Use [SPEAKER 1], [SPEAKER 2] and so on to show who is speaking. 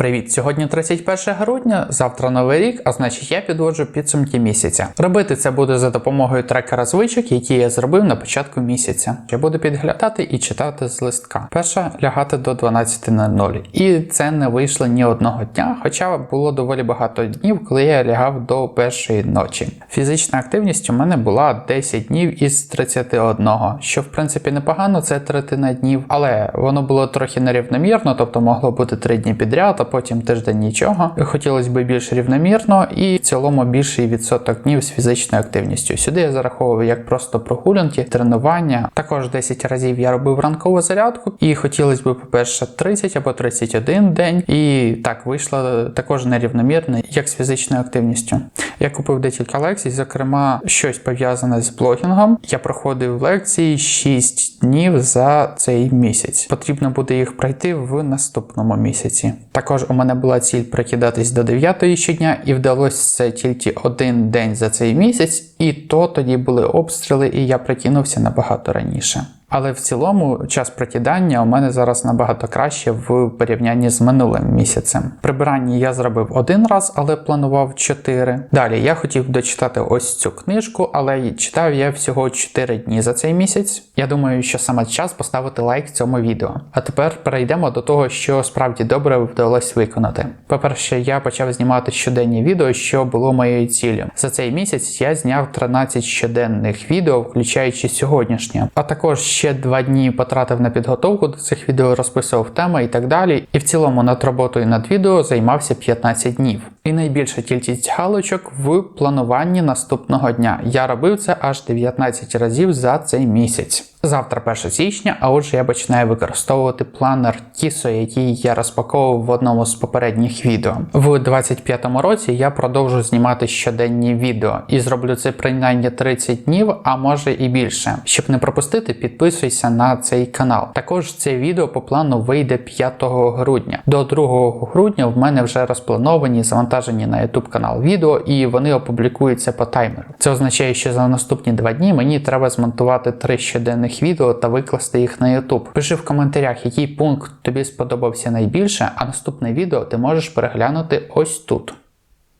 [SPEAKER 1] Привіт! Сьогодні 31 грудня, завтра новий рік, а значить я підводжу підсумки місяця. Робити це буду за допомогою трекера звичок, які я зробив на початку місяця. Я буду підглядати і читати з листка. Перша лягати до 12.00. І це не вийшло ні одного дня, хоча було доволі багато днів, коли я лягав до першої ночі. Фізична активність у мене була 10 днів із 31, що в принципі непогано, це третина днів, але воно було трохи нерівномірно, тобто могло бути 3 дні підряд, потім тиждень нічого. Хотілося б більш рівномірно і в цілому більший відсоток днів з фізичною активністю. Сюди я зараховував як просто прогулянки, тренування. Також 10 разів я робив ранкову зарядку, і хотілося б, по-перше, 30 або 31 день. І так вийшло також нерівномірно, як з фізичною активністю. Я купив декілька лекцій, зокрема, щось пов'язане з блогінгом. Я проходив лекції 6 днів за цей місяць. Потрібно буде їх пройти в наступному місяці. Також у мене була ціль прокидатись до 9 щодня, і вдалося це тільки один день за цей місяць, і то тоді були обстріли, і я прокинувся набагато раніше. Але в цілому час прокидання у мене зараз набагато краще в порівнянні з минулим місяцем. Прибирання я зробив один раз, але планував 4. Далі я хотів дочитати ось цю книжку, але читав я всього 4 дні за цей місяць. Я думаю, що саме час поставити лайк цьому відео. А тепер перейдемо до того, що справді добре вдалося виконати. По-перше, я почав знімати щоденні відео, що було моєю ціллю. За цей місяць я зняв 13 щоденних відео, включаючи сьогоднішнє, а також ще два дні потратив на підготовку до цих відео, розписував теми і так далі. І в цілому над роботою над відео займався 15 днів. І найбільша кількість галочок в плануванні наступного дня. Я робив це аж 19 разів за цей місяць. Завтра 1 січня, а отже я починаю використовувати планер Тісо, який я розпаковував в одному з попередніх відео. В 25-му році я продовжу знімати щоденні відео і зроблю це принаймні 30 днів, а може і більше. Щоб не пропустити, підписуйся на цей канал. Також це відео по плану вийде 5 грудня. До 2 грудня в мене вже розплановані завантажені на YouTube канал відео, і вони опублікуються по таймеру. Це означає, що за наступні два дні мені треба змонтувати три щоденних відео та викласти їх на YouTube. Пиши в коментарях, який пункт тобі сподобався найбільше, а наступне відео ти можеш переглянути ось тут.